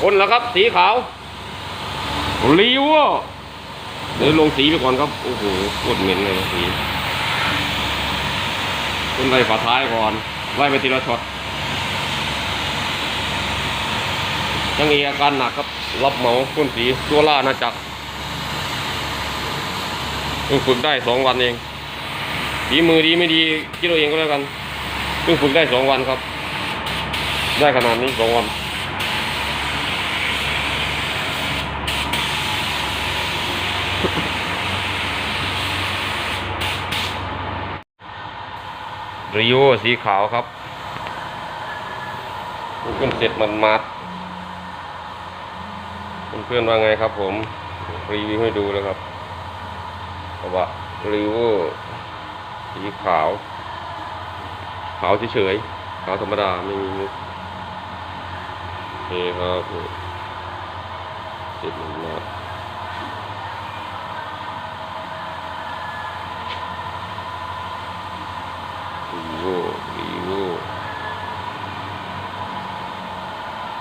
คนแล้วครับ สีขาวรีวเดี๋ยวลงสีไปก่อนครับ โอ้โหโคตรเหม็นเลยสีคนไล่ฝาท้ายก่อนไล่ไปทีละช็อตยังมีอาการหนักครับ รับเหมาพ่นสีตัวล่านาจักรเพิ่งฝึกได้สองวันเองฝีมือดีไม่ดีคิดเอาเองก็แล้วกันเพิ่งฝึกได้สองวันครับ ได้ขนาดนี้สองวัน ริโอสีขาวครับขึ้นเสร็จมันมัดเพื่อนๆว่าไงครับผม รีวิวให้ดูแล้วครับกระบะริโอสีขาว ขาวเฉยๆขาวธรรมดาไม่มีมุกโอเคครับเสร็จมันมัด โอรีโอ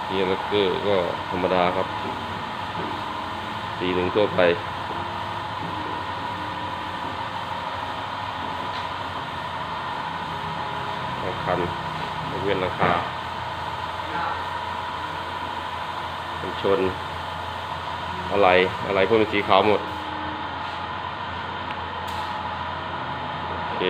เฮียร์เกอร์ก็ธรรมดาครับสีหนึ่งทั่วไปราคันเวียนราคากันชน อะไรอะไรพวกเป็นสีขาวหมดโอเค